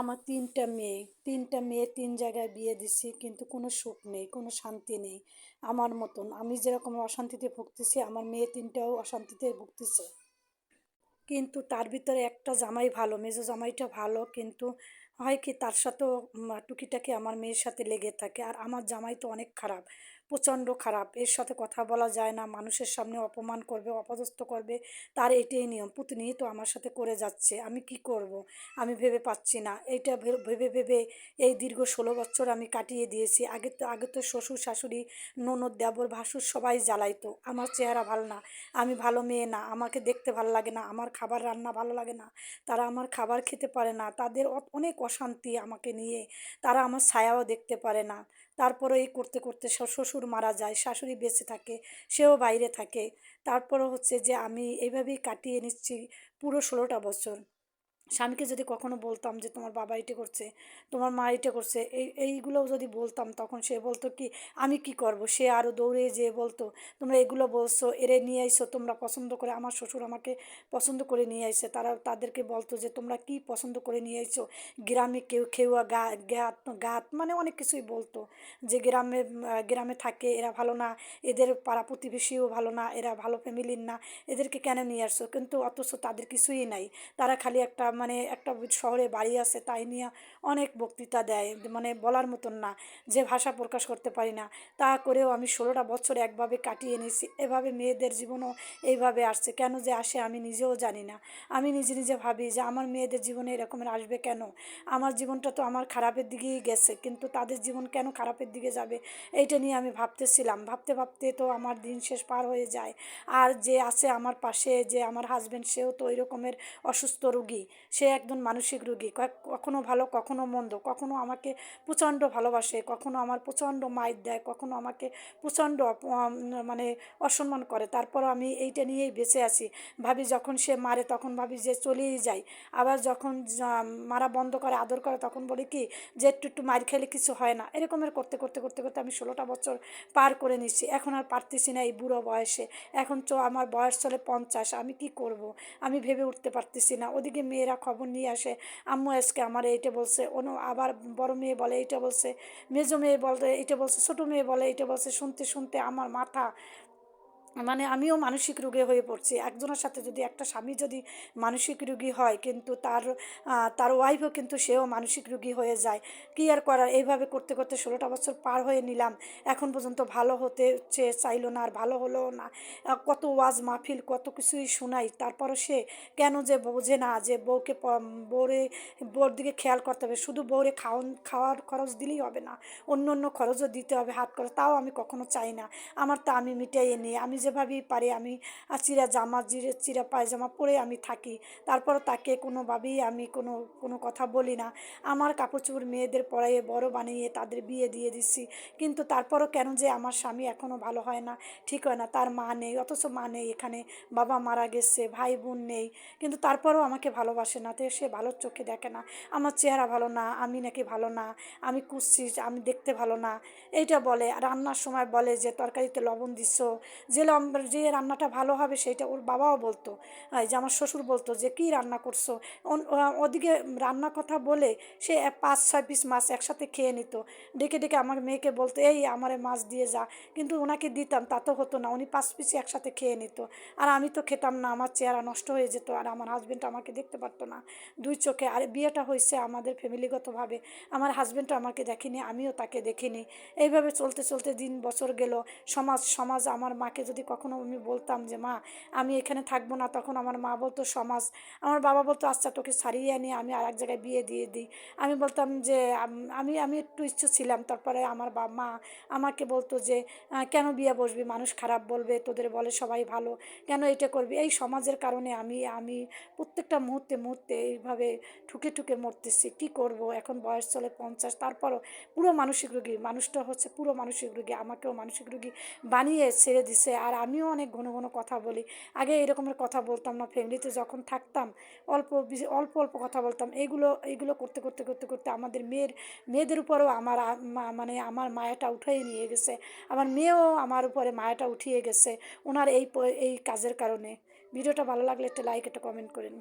আমার তিনটা মেয়ে তিনটা মেয়ে তিন জায়গায় বিয়ে দিছি, কিন্তু কোনো সুখ নেই, কোনো শান্তি নেই। আমার মতন, আমি যেরকম অশান্তিতে ভুগতেছি, আমার মেয়ে তিনটাও অশান্তিতে ভুগতেছে। কিন্তু তার ভিতরে একটা জামাই ভালো, মেজো জামাইটা ভালো, কিন্তু হয় কি তার সাথেও টুকিটাকি আমার মেয়ের সাথে লেগে থাকে। আর আমার জামাই তো অনেক খারাপ। প্রচণ্ড খারাপ। এর সাথে কথা বলা যায় না। মানুষের সামনে অপমান করবে, অপদস্থ করবে, তার এটাই নিয়ম। প্রতিনিয়ত আমার সাথে করে যাচ্ছে। আমি কি করব? আমি ভেবে পাচ্ছি না। এইটা ভেবে ভেবে এই দীর্ঘ ষোলো বছর আমি কাটিয়ে দিয়েছি। আগে তো আগে তো শ্বশুর, শাশুড়ি, ননদ, দেবর, ভাসুর সবাই জ্বালাইতো। আমার চেহারা ভালো না। আমি ভালো মেয়ে না। আমাকে দেখতে ভালো লাগে না। আমার খাবার রান্না ভালো লাগে না। তারা আমার খাবার খেতে পারে না। তাদের অনেক অশান্তি আমাকে নিয়ে। তারা আমার ছায়াও দেখতে পারে না। তারপরে এই করতে করতে শ্বশুর মারা যায়, শাশুড়ি বেঁচে থাকে, সেও বাইরে থাকে। তারপরে হচ্ছে যে আমি এইভাবেই কাটিয়ে নিচ্ছি পুরো ষোলোটা বছর। স্বামীকে যদি কখনো বলতাম যে তোমার বাবা এটা করছে, তোমার মা এটা করছে, এই, এইগুলোও যদি বলতাম তখন সে বলতো কি, আমি কি করব? সে আরও দৌড়ে যেয়ে বলতো, তোমরা এগুলো বলছো, এরে নিয়ে আইসো, তোমরা পছন্দ করে আমার শ্বশুর আমাকে পছন্দ করে নিয়ে আইসে, তারা তাদেরকে বলতো যে তোমরা কি পছন্দ করে নিয়ে আইছো গ্রামে কেউ খেউয়া গা গাত গাত মানে অনেক কিছুই বলতো, যে গ্রামে গ্রামে থাকে, এরা ভালো না, এদের পাড়া প্রতিবেশীও ভালো না, এরা ভালো ফ্যামিলির না, এদেরকে কেন নিয়ে আসছো? কিন্তু অথচ তাদের কিছুই নাই, তারা খালি একটা মানে একটা শহরে বাড়ি আছে তাই নিয়ে অনেক বক্তৃতা দেয় মানে বলার মতন না যে ভাষা প্রকাশ করতে পারি না। তা করেও আমি ষোলোটা বছর একভাবে কাটিয়ে নিয়েছি। এভাবে মেয়েদের জীবনও এইভাবে আসছে। কেন যে আসে আমি নিজেও জানি না। আমি নিজে নিজে ভাবি যে আমার মেয়েদের জীবনে এরকমের আসবে কেন? আমার জীবনটা তো আমার খারাপের দিকেই গেছে, কিন্তু তাদের জীবন কেন খারাপের দিকে যাবে? এইটা নিয়ে আমি ভাবতেছিলাম। ভাবতে ভাবতে তো আমার দিন শেষ পার হয়ে যায়। আর যে আছে আমার পাশে, যে আমার হাজব্যান্ড সেও তো ওই রকমের অসুস্থ রুগী। সে একজন মানসিক রুগী। কখনো ভালো, কখনো মন্দ। কখনো আমাকে প্রচণ্ড ভালোবাসে, কখনো আমার প্রচণ্ড মাইর দেয়, কখনো আমাকে প্রচণ্ড মানে অসম্মান করে। তারপর আমি এইটা নিয়েই বেঁচে আছি। ভাবি যখন সে মারে তখন ভাবি যে চলেই যাই। আবার যখন মারা বন্ধ করে, আদর করে তখন বলি কি যে একটু একটু মার খেলে কিছু হয় না। এরকমের করতে করতে করতে করতে আমি ষোলোটা বছর পার করে নিচ্ছি। এখন আর পারতেছি না এই বুড়ো বয়সে। এখন তো আমার বয়স চলে পঞ্চাশ। আমি কি করব? আমি ভেবে উঠতে পারতেছি না। ওদিকে মেয়েরা খবর নিয়ে আসে, আম্মু, আজকে আমার এইটা বলছে। অনু আবার বড় মেয়ে বলে, এইটা বলছে। মেজো মেয়ে বলতে, এইটা বলছে। ছোটো মেয়ে বলে, এইটা বলছে। শুনতে শুনতে আমার মাথা মানে আমিও মানসিক রোগে হয়ে পড়ছি। একজনের সাথে যদি একটা স্বামী যদি মানসিক রোগী হয়, কিন্তু তার তার ওয়াইফও কিন্তু সেও মানসিক রোগী হয়ে যায়। কী আর করার? এইভাবে করতে করতে ষোলোটা বছর পার হয়ে নিলাম। এখন পর্যন্ত ভালো হতে চেয়ে চাইলো না আর ভালো হলো না। কত ওয়াজ মাহফিল, কত কিছুই শোনাই। তারপরও সে কেন যে বোঝে না যে বউকে বউরে, বউর দিকে খেয়াল করতে হবে। শুধু বউরে খাওয়ান, খাওয়ার খরচ দিলেই হবে না। অন্য অন্য খরচও দিতে হবে হাত খরচ। তাও আমি কখনো চাই না। আমার তা আমি মিটাইয়ে নিই। আমি যেভাবেই পারি আমি চিরা জামা জিরে চিরা পায়জামা পরে আমি থাকি। তারপর তাকে কোনোভাবেই আমি কোনো কোনো কথা বলি না। আমার কাপড় চোপড় মেয়েদের পরাইয়ে বড় বানিয়ে তাদের বিয়ে দিয়ে দিচ্ছি। কিন্তু তারপরও কেন যে আমার স্বামী এখনও ভালো হয় না, ঠিক হয় না। তার মা নেই, অথচ মা নেই এখানে, বাবা মারা গেছে, ভাই বোন নেই। কিন্তু তারপরও আমাকে ভালোবাসে না, তো সে ভালো চোখে দেখে না। আমার চেহারা ভালো না, আমি নাকি ভালো না, আমি কুচ্ছি আমি দেখতে ভালো না। এইটা বলে, রান্নার সময় বলে যে, তরকারিতে লবণ দিচ্ছ। যে যে রান্নাটা ভালো হবে সেইটা ওর বাবাও বলতো। যে আমার শ্বশুর বলতো যে, কী রান্না করছ? ওদিকে রান্নার কথা বলে সে পাঁচ, ছয় পিস মাছ একসাথে খেয়ে নিত। ডেকে ডেকে আমার মেয়েকে বলতো, এই আমারে মাছ দিয়ে যা। কিন্তু ওনাকে দিতাম, তা তো হতো না। উনি পাঁচ পিস একসাথে খেয়ে নিত। আর আমি তো খেতাম না, আমার চেহারা নষ্ট হয়ে যেত আর আমার হাজব্যান্ড আমাকে দেখতে পারতো না। দুই চোখে, আর বিয়েটা হয়েছে আমাদের ফ্যামিলিগতভাবে আমার হাজব্যান্ড আমাকে দেখেনি, আমিও তাকে দেখিনি। এইভাবে চলতে চলতে দিন, বছর গেল। সমাজ সমাজ আমার মাকে যদি কখনো আমি বলতাম যে, মা, আমি এখানে থাকব না। তখন আমার মা বলতো, সমাজ। আমার বাবা বলতো আচ্ছা তোকে সারিয়ে আনি, আমি আর এক জায়গায় বিয়ে দিয়ে দিই। আমি বলতাম যে, আমি আমি একটু ইচ্ছু ছিলাম। তারপরে আমার বা, মা আমাকে বলতো যে কেন বিয়ে বসবি? মানুষ খারাপ বলবে, তোদের বলে সবাই ভালো। কেন এটা করবি? এই সমাজের কারণে আমি আমি প্রত্যেকটা মুহূর্তে মুহূর্তে এইভাবে ঠুকে ঠুকে মরতেছি। কি করব? এখন বয়স চলে পঞ্চাশ। তারপরও পুরো মানসিক রুগী, মানুষটা হচ্ছে পুরো মানসিক রুগী, আমাকেও মানসিক রুগী বানিয়ে ছেড়ে দিছে। আর আমিও অনেক ঘন ঘন কথা বলি। আগে এরকমের কথা বলতাম না, ফ্যামিলিতে যখন থাকতাম, অল্প অল্প অল্প কথা বলতাম। এইগুলো এইগুলো করতে করতে করতে করতে আমাদের মেয়ের, মেয়েদের উপরেও আমার মানে আমার মায়াটা উঠাই নিয়ে গেছে। আমার মেয়েও আমার উপরে মায়াটা উঠিয়ে গেছে। ওনার এই এই কাজের কারণে। ভিডিওটা ভালো লাগলে একটা লাইক, একটা কমেন্ট করেন।